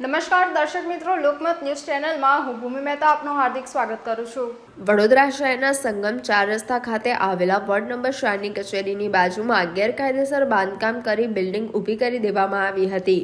નમસ્કાર, દર્શક મિત્રો, લોકમત ન્યૂઝ ચેનલમાં હું ભૂમિ મહેતા આપનું હાર્દિક સ્વાગત કરું છું. વડોદરા શહેરના સંગમ ચાર રસ્તા ખાતે આવેલા વોર્ડ નંબર ચારની કચેરીની બાજુમાં ગેરકાયદેસર બાંધકામ કરી બિલ્ડિંગ ઊભી કરી દેવામાં આવી હતી.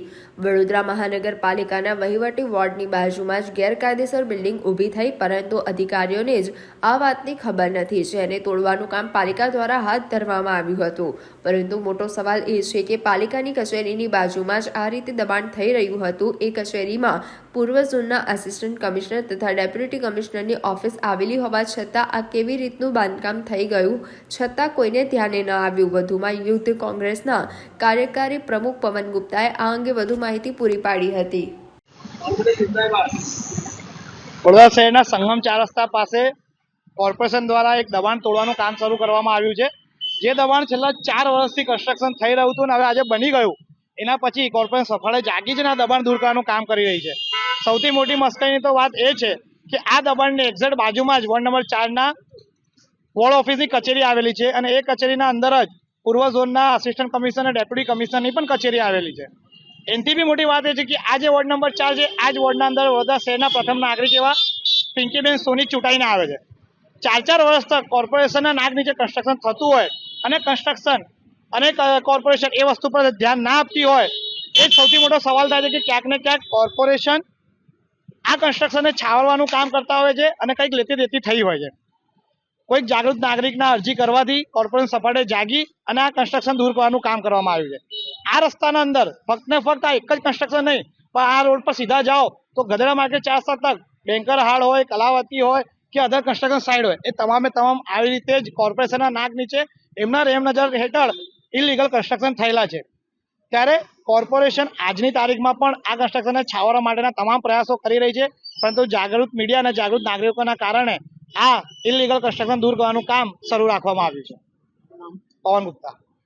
વડોદરા મહાનગરપાલિકાના વહીવટી વોર્ડની બાજુમાં જ ગેરકાયદેસર બિલ્ડિંગ ઊભી થઈ, પરંતુ અધિકારીઓને જ આ વાતની ખબર નથી. જેને તોડવાનું કામ પાલિકા દ્વારા હાથ ધરવામાં આવ્યું હતું. પરંતુ મોટો સવાલ એ છે કે પાલિકાની કચેરીની બાજુમાં જ આ રીતે દબાણ થઈ રહ્યું હતું, એ કચેરીમાં પૂર્વ ઝોનના આસિસ્ટન્ટ કમિશનર તથા ડેપ્યુટી કમિશનરની ઓફિસ આવેલી હોવા છતાં આ કેવી રીતનું બાંધકામ થઈ ગયું? છતાં કોઈને ધ્યાને ન આવ્યું. વધુમાં યુથ કોંગ્રેસના કાર્યકારી પ્રમુખ પવન ગુપ્તાએ આ અંગે વધુ માહિતી પૂરી પાડી હતી. વડોદરા શહેરના સંગમ ચાર રસ્તા પાસે કોર્પોરેશન દ્વારા એક દબાણ તોડવાનું કામ શરૂ કરવામાં આવ્યું છે. જે દબાણ છેલ્લા ચાર વર્ષથી કન્સ્ટ્રક્શન થઈ રહ્યું હતું અને હવે આજે બની ગયું. એના પછી કોર્પોરેશન સફળે જાગી જ દબાણ દૂર કરવાનું કામ કરી રહી છે. સૌથી મોટી મસ્કરીની તો વાત એ છે કે આ દબાણની એક્ઝેક્ટ બાજુમાં જ વોર્ડ નંબર ચારના વોર્ડ ઓફિસની કચેરી આવેલી છે અને એ કચેરીના અંદર જ પૂર્વ ઝોનના આસિસ્ટન્ટ કમિશનર ડેપ્યુટી કમિશનરની પણ કચેરી આવેલી છે. એનથી બી મોટી વાત એ છે કે આ જે વોર્ડ નંબર ચાર છે, આ જ વોર્ડના અંદર વડોદરા શહેરના પ્રથમ નાગરિક એવા પિંકીબેન સોની ચૂંટાઈને આવે છે. ચાર ચાર વર્ષ તક કોર્પોરેશનના નાક નીચે કન્સ્ટ્રક્શન થતું હોય અને કન્સ્ટ્રક્શન અને કોર્પોરેશન એ વસ્તુ પર ધ્યાન ના આપતી હોય, એ સૌથી મોટો સવાલ થાય છે કે ક્યાંક ને ક્યાંક કોર્પોરેશન આ કન્સ્ટ્રક્શનને છાવરવાનું કામ કરતા હોય છે અને કંઈક લેતી દેતી થઈ હોય છે. કોઈક જાગૃત નાગરિકના અરજી કરવાથી કોર્પોરેશન સફળે જાગી અને આ કન્સ્ટ્રક્શન દૂર કરવાનું કામ કરવામાં આવ્યું છે. આ રસ્તાના અંદર ફક્ત ને ફક્ત આ એક જ કન્સ્ટ્રક્શન નહીં, પણ આ રોડ પર સીધા જાઓ તો ગધેડા માર્કેટ ચાર રસ્તા તક બેંકર હાડ હોય, કલાવતી હોય કે અધર કન્સ્ટ્રક્શન સાઇડ હોય, એ તમામે તમામ આવી રીતે જ કોર્પોરેશનના નાક નીચે એમના રેમ નજર હેઠળ ઇલીગલ કન્સ્ટ્રક્શન થયેલા છે. ત્યારે કોર્પોરેશન આજની તારીખમાં પણ આ કન્સ્ટ્રક્શનને છાવરવા માટેના તમામ પ્રયાસો કરી રહી છે. પરંતુ જાગૃત મીડિયા અને જાગૃત નાગરિકોના કારણે આ ઇલીગલ કન્સ્ટ્રક્શન દૂર કરવાનું કામ શરૂ રાખવામાં આવ્યું છે. પવન ગુપ્તા.